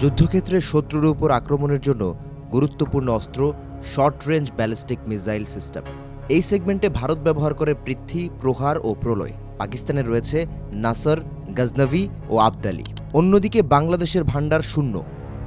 যুদ্ধক্ষেত্রে শত্রুর উপর আক্রমণের জন্য গুরুত্বপূর্ণ অস্ত্র short range ballistic missile system এই সেগমেন্টে ভারত ব্যবহার করে পৃথ্বী, প্রহার ও প্রলয়। পাকিস্তানে রয়েছে নাসর গজনভি ও আবদালি। অন্যদিকে বাংলাদেশের ভাণ্ডার শূন্য।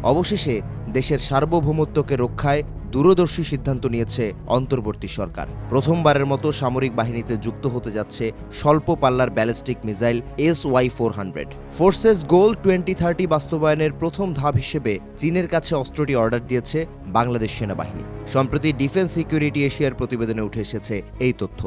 অবশেষে দেশের সার্বভৌমত্বকে রক্ষায় দূরদর্শী সিদ্ধান্ত নিয়েছে অন্তর্বর্তী সরকার। প্রথমবারের মতো সামরিক বাহিনীতে যুক্ত হতে যাচ্ছে স্বল্প পাল্লার ballistic missile S Y four hundred. Forces goal twenty thirty বাস্তবায়নের প্রথম ধাপ হিসেবে চীনের কাছে অস্ত্রটি অর্ডার দিয়েছে বাংলাদেশ সেনাবাহিনী। সম্প্রতি ডিফেন্স সিকিউরিটি এশিয়ার প্রতিবেদনে উঠে এসেছে এই তথ্য।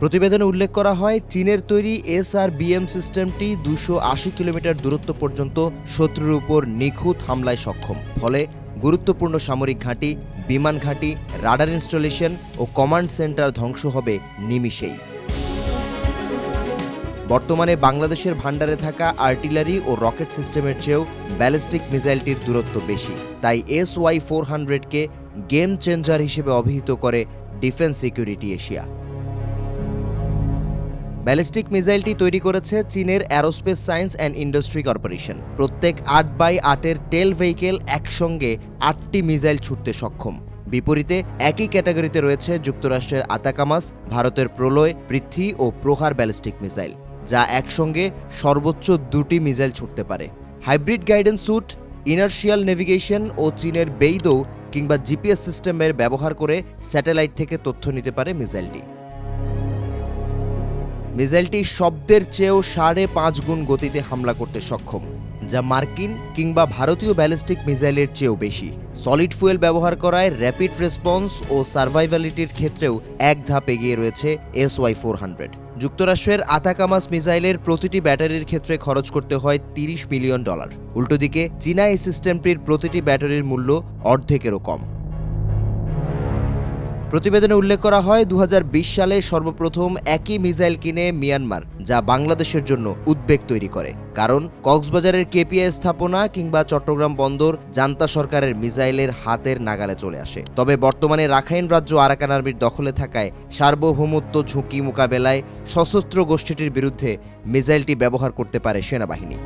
প্রতিবেদনে উল্লেখ করা হয়, চীনের তৈরি এস আর বিএম সিস্টেমটি দুশো আশি কিলোমিটার দূরত্ব পর্যন্ত শত্রুর উপর নিখুঁত হামলায় সক্ষম। ফলে গুরুত্বপূর্ণ সামরিক ঘাঁটি, বিমান ঘাঁটি, রাডার ইনস্টলেশন ও কমান্ড সেন্টার ধ্বংস হবে নিমিষেই। বর্তমানে বাংলাদেশের ভাণ্ডারে থাকা আর্টিলারি ও রকেট সিস্টেমের চেয়েও ব্যালিস্টিক মিসাইলটির দূরত্ব বেশি। তাই এস ওয়াই ফোর হান্ড্রেডকে গেম চেঞ্জার হিসেবে অভিহিত করে ডিফেন্স সিকিউরিটি এশিয়া। ব্যালিস্টিক মিসাইলটি তৈরি করেছে চীনের aerospace science and industry corporation. প্রত্যেক আট বাই আটের টেল ভেহিকেল একসঙ্গে আটটি মিসাইল ছুটতে সক্ষম। বিপরীতে, একই ক্যাটাগরিতে রয়েছে যুক্তরাষ্ট্রের আতাকামাস, ভারতের প্রলয়, পৃথ্বী ও প্রহার ব্যালিস্টিক মিসাইল, যা একসঙ্গে সর্বোচ্চ দুটি মিসাইল ছুটতে পারে। Hybrid guidance suite, inertial navigation ও চীনের বেইদো কিংবা জিপিএস সিস্টেমের ব্যবহার করে স্যাটেলাইট থেকে তথ্য নিতে পারে মিসাইলটি। মিসাইলটি শব্দের চেয়েও সাড়ে পাঁচ গুণ গতিতে হামলা করতে সক্ষম, যা মার্কিন কিংবা ভারতীয় ব্যালিস্টিক মিসাইলের চেয়েও বেশি। সলিড ফুয়েল ব্যবহার করায় র্যাপিড রেসপন্স ও সার্ভাইভালিটির ক্ষেত্রেও এক ধাপ এগিয়ে রয়েছে এস ওয়াই ফোর হান্ড্রেড। যুক্তরাষ্ট্রের আতাকামাস মিসাইলের প্রতিটি ব্যাটারির ক্ষেত্রে খরচ করতে হয় তিরিশ মিলিয়ন ডলার। উল্টোদিকে চীনা এই সিস্টেমটির প্রতিটি ব্যাটারির মূল্য অর্ধেকেরও কম। প্রতিবেদনে উল্লেখ করা হয় দু হাজার বিশ সালে সর্বপ্রথম একই মিসাইল কিনে মিয়ানমার, যা বাংলাদেশের জন্য উদ্বেগ তৈরি করে। কারণ, কক্সবাজারের কেপিআই স্থাপনা কিংবা চট্টগ্রাম বন্দর জান্তা সরকারের মিসাইলের হাতের নাগালে চলে আসে। তবে বর্তমানে রাখাইন রাজ্য আরাকান আর্মির দখলে থাকায় সার্বভৌমত্ব ঝুঁকি মোকাবেলায় সশস্ত্র গোষ্ঠীটির বিরুদ্ধে মিসাইলটি ব্যবহার করতে পারে সেনাবাহিনী।